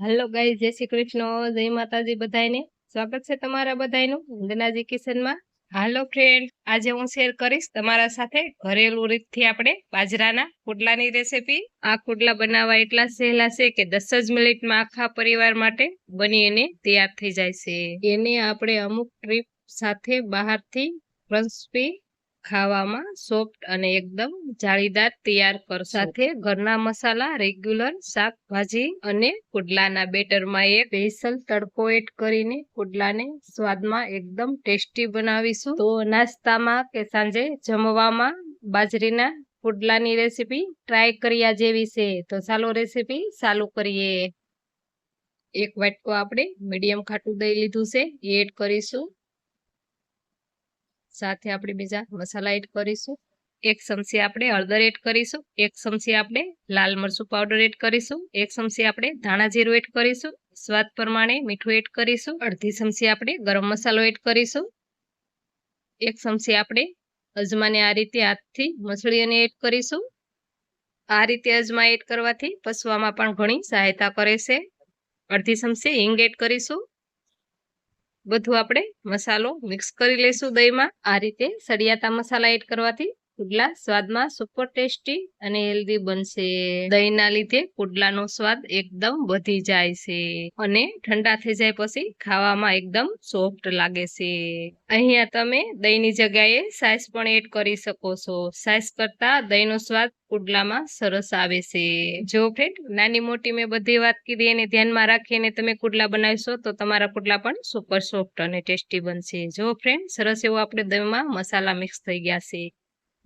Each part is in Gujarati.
હેલો ગાઈ જય શ્રી કૃષ્ણ, જય માતાજી બધાયને. સ્વાગત છે તમારા બધાનું વંદનાજી કિચનમાં. હાલો ફ્રેન્ડ આજે હું શેર કરીશ તમારા સાથે ઘરેલું રીતથી આપણે બાજરાના પુડલાની રેસીપી આ પુડલા બનાવવા એટલા સહેલા છે કે દસ જ મિનિટમાં આખા પરિવાર માટે બની એને તૈયાર થઈ જાય છે. એને આપણે અમુક ટ્રીપ સાથે બહારથી ક્રન્સ્પી ખાવામાં સોફ્ટ અને એકદમ જાળીદાર તૈયાર કર સાથે ઘરના મસાલા, રેગ્યુલર શાકભાજી અને કુડલાના બેટરમાં એ સ્પેશિયલ તડકો એડ કરીને કુડલાને સ્વાદમાં એકદમ ટેસ્ટી બનાવીશું. તો નાસ્તામાં કે સાંજે જમવામાં બાજરીના પુડલાની રેસીપી ટ્રાય કર્યા જેવી છે. તો ચાલો રેસીપી ચાલુ કરીએ. એક વાટકો આપણે મીડિયમ ખાટું દહીં લીધું છે. એડ કરીશું. સાથે આપણે બીજા મસાલા એડ કરીશું. એક ચમચી આપણે હળદર એડ કરીશું. એક ચમચી આપણે લાલ મરચું પાવડર એડ કરીશું. એક ચમચી આપણે ધાણા જીરું એડ કરીશું. સ્વાદ પ્રમાણે મીઠું એડ કરીશું. અડધી ચમચી આપણે ગરમ મસાલો એડ કરીશું. એક ચમચી આપણે અજમાને આ રીતે હાથથી મસળીને એડ કરીશું. આ રીતે અજમા એડ કરવાથી પસવામાં પણ ઘણી સહાયતા કરે છે. અડધી ચમચી હિંગ એડ કરીશું. બધું આપણે મસાલો મિક્સ કરી લઈશું દહીંમાં. આ રીતે સળિયાતા મસાલા એડ કરવાથી પુડલા સ્વાદમાં સુપર ટેસ્ટી અને હેલ્ધી બનશે. દહીંના લીધે પુડલાનો સ્વાદ એકદમ વધી જાય છે અને ઠંડા થઈ જાય પછી ખાવામાં એકદમ સોફ્ટ લાગે છે. અહીંયા તમે દહીંની જગ્યાએ સાઈઝ પણ એડ કરી શકો છો. સાઈઝ કરતા દહીંનો સ્વાદ પુડલામાં સરસ આવે છે. જો ફ્રેન્ડ નાની મોટી મેં બધી વાત કીધી એને ધ્યાનમાં રાખીને તમે પુડલા બનાવશો તો તમારા પુડલા પણ સુપર સોફ્ટ અને ટેસ્ટી બનશે. જો ફ્રેન્ડ સરસ એવો આપણે દહીંમાં મસાલા મિક્સ થઈ ગયા છે.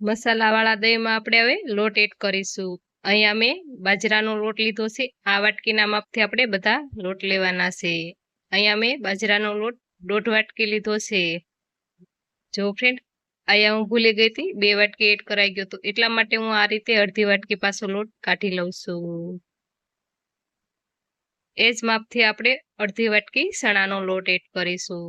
મસાલાવાળા દહીંમાં આપણે હવે લોટ એડ કરીશું. અહીંયા મેં બાજરાનો લોટ લીધો છે. આ વાટકીના માપથી આપણે બધા લોટ લેવાના છે. અહીંયા મેં બાજરાનો લોટ દોઢ વાટકી લીધો છે. જો ફ્રેન્ડ અહીંયા હું ભૂલી ગઈ હતી, બે વાટકી એડ કરાઈ ગયો હતો એટલા માટે હું આ રીતે અડધી વાટકી પાછો લોટ કાઢી લઉં છું. એ જ માપથી આપણે અડધી વાટકી ચણાનો લોટ એડ કરીશું.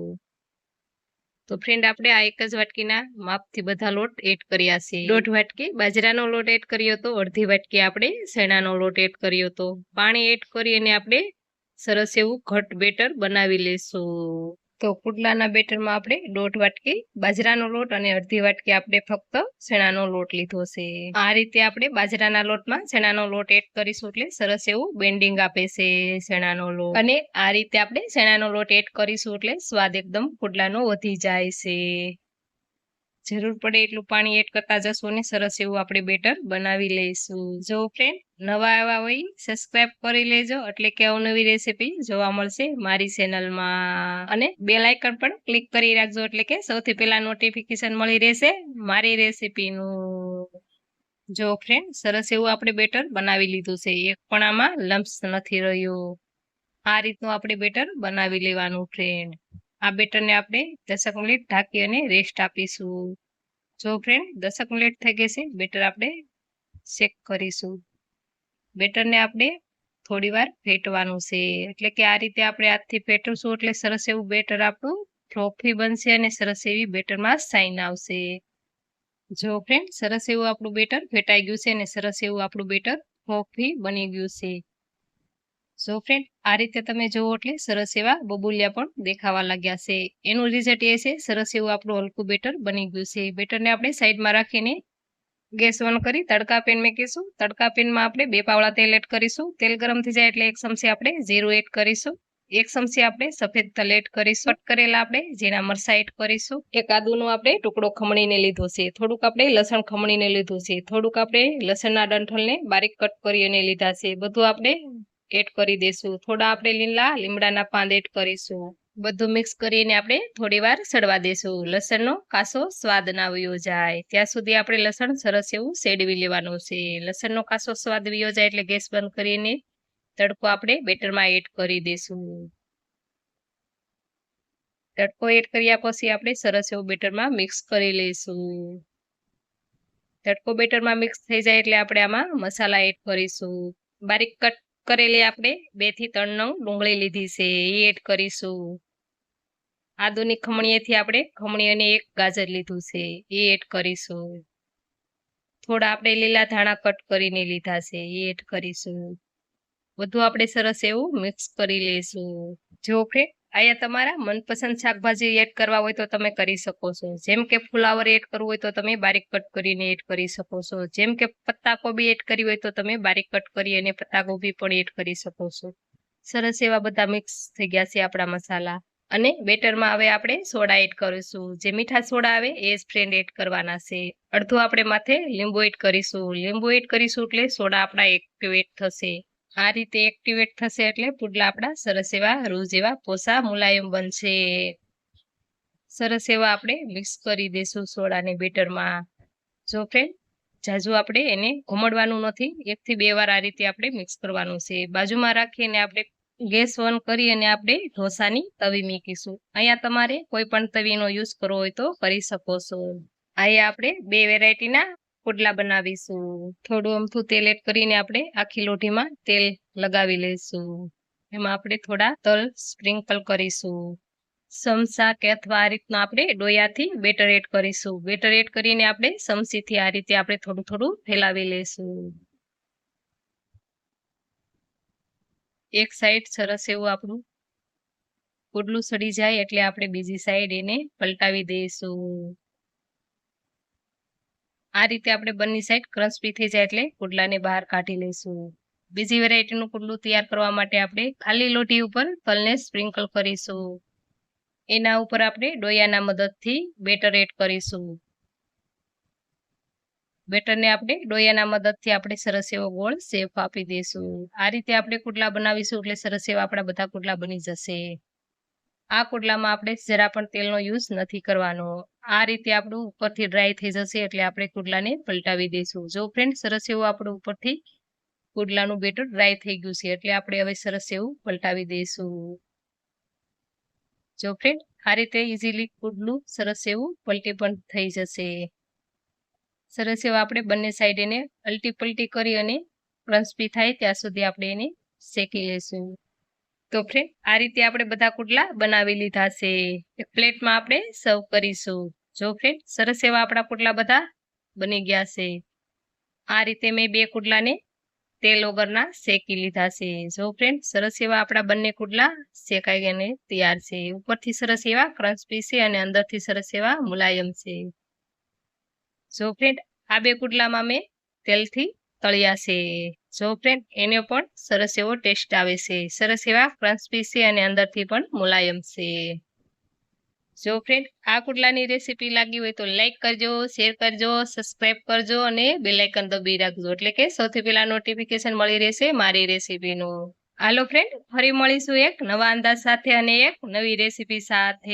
તો ફ્રેન્ડ આપણે આ એક જ વાટકીના માપથી બધા લોટ એડ કર્યા છે. દોઢ વાટકી. બાજરાનો લોટ એડ કર્યો હતો અડધી વાટકી આપણે શેણાનો લોટ એડ કર્યો હતો પાણી એડ કરી અને આપણે સરસ એવું ઘટ બેટર બનાવી લઈશું તો પુડલાના બેટરમાં આપણે દોઢ વાટકી, બાજરાનો લોટ અને અડધી વાટકી આપણે ફક્ત શેણાનો લોટ લીધો છે. આ રીતે આપણે બાજરાના લોટમાં શેણાનો લોટ એડ કરીશું એટલે સરસ એવું બેન્ડિંગ આપે છે શેણાનો લોટ. અને આ રીતે આપણે શેણાનો લોટ એડ કરીશું એટલે સ્વાદ એકદમ પુડલાનો વધી જાય છે. જરૂર પડે એટલું પાણી એડ કરતા જશું ને, સરસ એવું આપણે બેટર બનાવી લઈશું. જો ફ્રેન્ડ નવા આવ્યા હોય સબસ્ક્રાઇબ કરી લેજો. એટલે કે અવનવી રેસીપી જોવા મળશે મારી ચેનલમાં અને બે લાઇકન પણ ક્લિક કરી રાખજો, એટલે કે સૌથી પહેલા નોટિફિકેશન મળી રહેશે મારી રેસીપીનું જો ફ્રેન્ડ સરસ એવું આપણે બેટર બનાવી લીધું છે. એક પણ આમાં લમ્પ્સ નથી રહ્યું. આ રીતનું આપણે બેટર બનાવી લેવાનું ફ્રેન્ડ આ બેટરને આપણે દસક મિનિટ ઢાંકી અને રેસ્ટ આપીશું. જો ફ્રેન્ડ દસક મિનિટ થઈ ગઈ છે, બેટર આપણે શેક કરીશું. બેટરને આપણે થોડીવાર ફેટવાનું છે. એટલે કે આ રીતે આપણે હાથથી ફેટવશું એટલે સરસ એવું બેટર આપણું ફ્લોફી બનશે અને સરસ એવી બેટરમાં સાઈન આવશે. જો ફ્રેન્ડ સરસ એવું આપણું બેટર ફેટાઈ ગયું છે અને સરસ એવું આપણું બેટર ફ્લોફી બની ગયું છે. જો ફ્રેન્ડ આ રીતે તમે જુઓ એટલે સરસ એવા બબુલિયા પણ દેખાવા લાગ્યા છે. એનું રિઝલ્ટ એ છે, સરસ એવું આપણું હલકું બેટર બની ગયું છે. બેટરને આપણે સાઈડમાં રાખીને ગેસ ઓન કરી તડકા પેન મેકીશું. તડકા પેનમાં આપણે બે પાવડા તેલ એડ કરીશું. તેલ ગરમ થઈ જાય એટલે એક ચમચી આપણે જીરું એડ કરીશું. એક ચમચી આપણે સફેદ તલ એડ કરીશું. કટ કરેલા આપણે જીરા મરસા એડ કરીશું. એક આદુનો આપણે ટુકડો ખમણીને લીધો છે. થોડુંક આપણે લસણ ખમણીને લીધું છે. થોડુંક આપણે લસણના ડંઠલને બારીક કટ કરીને લીધા છે. બધું આપણે એડ કરી દઈશું થોડા આપણે લીલા, લીમડાના પાંદ એડ કરીશું. બધું મિક્સ કરીને આપણે થોડી વાર સડવા દઈશું લસણનો કાસો સ્વાદ ના વયો જાય. ત્યાં સુધી આપણે લસણ સરસ એવું સેડવી લેવાનું છે. લસણનો કાસો સ્વાદ વયો જાય એટલે ગેસ બંધ કરીને તડકો આપણે બેટરમાં એડ કરી દઈશું તડકો એડ કર્યા પછી આપણે સરસ એવું બેટરમાં મિક્સ કરી લઈશું. તડકો બેટરમાં મિક્સ થઈ જાય એટલે આપણે આમાં મસાલા એડ કરીશું. બારીક કટ કરેલી આપણે. બેથી ત્રણ નંગ ડુંગળી લીધી છે. એ એડ કરીશું. આદુની ખમણીએથી આપણે ખમણી અને એક ગાજર લીધું છે. એ એડ કરીશું. થોડા આપણે લીલા ધાણા કટ કરીને લીધા છે. એ એડ કરીશું. બધું આપણે સરસ એવું મિક્સ કરી લઈશું. જો ફ્રેન્ડ અહીંયા તમારા મનપસંદ શાકભાજી એડ કરવા હોય તો તમે કરી શકો છો. જેમ કે ફુલાવર એડ કરવું હોય તો તમે બારીક કટ કરીને એડ કરી શકો છો. જેમ કે પત્તાકોબી એડ કરવી હોય તો તમે બારીક કટ કરી અને પત્તાકોબી પણ એડ કરી શકો છો. સરસ એવા બધા મિક્સ થઈ ગયા છે આપણા મસાલા. અને બેટરમાં હવે આપણે સોડા એડ કરીશું. જે મીઠા સોડા આવે એ જ ફ્રેન્ડ એડ કરવાના છે. અડધું આપણે માથે લીંબુ એડ કરીશું. લીંબુ એડ કરીશું એટલે સોડા આપણા એક્ટિવેટ થશે. આ રીતે એક્ટિવેટ થશે એટલે પુડલા આપણા સરસ એવા રૂ જેવા પોસા મુલાયમ બનશે. સરસ એવા આપણે મિક્સ કરી દઈશું સોડાને બેટરમાં. જો ફ્રેન્ડ જાજુ આપણે એને ઘુમડવાનું નથી. એકથી બે વાર આ રીતે આપણે મિક્સ કરવાનું છે. બાજુમાં રાખીને આપણે ગેસ ઓન કરી અને આપણે ઢોસાની તવી મૂકીશું. અહીંયા તમારે કોઈ પણ તવીનો યુઝ કરવો હોય તો કરી શકો છો. અહીંયા આપણે બે વેરાયટીના પુડલા બનાવીશું. થોડું અમથું તેલ એડ કરીને આપણે આખી લોઢીમાં તેલ લગાવી લઈશું. એમાં આપણે થોડા તલ સ્પ્રિંકલ કરીશું. સમસા કે અથવા આ રીતના આપણે ડોયાથી બેટર એડ કરીશું. બેટર એડ કરીને આપણે સમસીથી આ રીતે આપણે થોડું થોડું ફેલાવી લઈશું. એક સાઈડ સરસ એવું આપણું પુડલું સડી જાય એટલે આપણે બીજી સાઈડ એને પલટાવી દઈશું. આ રીતે આપણે બંને સાઈડ ક્રન્સપી થઈ જાય એટલે કુડલાને બહાર કાઢી લઈશું. બીજી વેરાયટીનું કુડલું તૈયાર કરવા માટે આપણે ખાલી લોટી ઉપર તલને સ્પ્રિંકલ કરીશું. એના ઉપર આપણે ડોયાના મદદથી બેટર એડ કરીશું. બેટરને આપણે ડોયાના મદદથી આપણે સરસ એવો ગોળ શેપ આપી દઈશું. આ રીતે આપણે કુડલા બનાવીશું એટલે સરસ એવા આપણા બધા કુડલા બની જશે. આ કુડલામાં આપણે જરા પણ તેલનો યુઝ નથી કરવાનો. આ રીતે આપણું ઉપરથી ડ્રાય થઈ જશે એટલે આપણે કુડલાને પલટાવી દઈશું. જો ફ્રેન્ડ સરસ એવું આપણું ઉપરથી કુડલાનું બેટર ડ્રાય થઈ ગયું છે એટલે આપણે હવે સરસ એવું પલટાવી દઈશું. જો ફ્રેન્ડ આ રીતે ઇઝીલી કુડલું સરસ એવું પલટી પણ થઈ જશે. સરસ એવા આપણે બંને સાઈડ એને અલટી પલટી કરી અને ક્રન્સ્પી થાય ત્યાં સુધી આપણે એને શેકી લઈશું. તો ફ્રેન્ડ આ રીતે આપણે બધા કુટલા બનાવી લીધા છે. એક પ્લેટમાં આપણે સર્વ કરીશું. જો ફ્રેન્ડ સરસ એવા આપણા કુટલા બધા બની ગયા છે. આ રીતે મેં બે કુટલાને તેલ વગરના શેકી લીધા છે. જો ફ્રેન્ડ સરસ એવા આપણા બંને કુટલા શેકાઈ ગયા તૈયાર છે. ઉપરથી સરસ એવા ક્રન્સ્પી છે અને અંદરથી સરસ એવા મુલાયમ છે. જો ફ્રેન્ડ આ બે કુટલામાં મેં તેલથી તળ્યા જો ફ્રેન્ડ એને પણ સરસ એવો ટેસ્ટ આવે છે. સરસ એવા ક્રન્સપી છે અને અંદરથી પણ મુલાયમ છે. જો ફ્રેન્ડ આ કુટલાની રેસીપી લાગી હોય તો લાઇક કરજો શેર કરજો સબસ્ક્રાઇબ કરજો અને બેલાઇકન દબી રાખજો. એટલે કે સૌથી પહેલાં નોટિફિકેશન મળી રહેશે મારી રેસીપીનું હાલો ફ્રેન્ડ ફરી મળીશું એક નવા અંદાજ સાથે અને એક નવી રેસીપી સાથે.